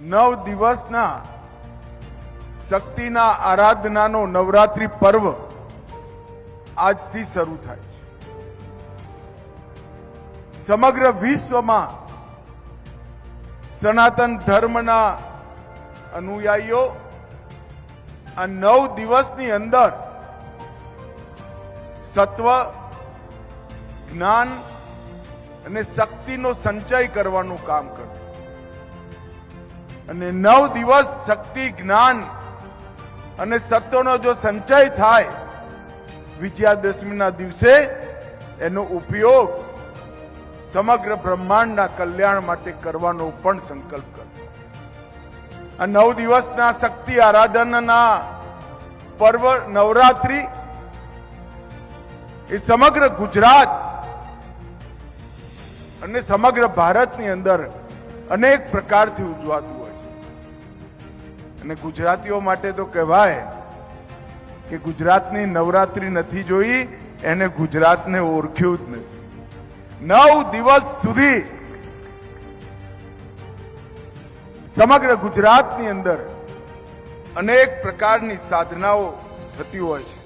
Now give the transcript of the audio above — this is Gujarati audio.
નવ દિવસના શક્તિના આરાધનાનો નવરાત્રિ પર્વ આજથી શરૂ થાય છે. સમગ્ર વિશ્વમાં સનાતન ધર્મના અનુયાયીઓ આ નવ દિવસની અંદર સત્વ, જ્ઞાન અને શક્તિનો સંચય કરવાનું કામ કરતું અને નવ દિવસ શક્તિ, જ્ઞાન અને સત્વનો જો સંચય થાય, વિજયાદશમીના દિવસે એનો ઉપયોગ સમગ્ર બ્રહ્માંડના કલ્યાણ માટે કરવાનો પણ સંકલ્પ કરો. આ નવ દિવસના શક્તિ આરાધનના પર્વ, નવરાત્રી એ સમગ્ર ગુજરાત અને સમગ્ર ભારતની અંદર અનેક પ્રકારથી ઉજવાતું અને ગુજરાતીઓ માટે તો કહેવાય કે ગુજરાતની નવરાત્રી નથી જોઈ, એને ગુજરાતને ઓળખ્યું જ નથી. નવ દિવસ સુધી સમગ્ર ગુજરાતની અંદર અનેક પ્રકારની સાધનાઓ થતી હોય છે.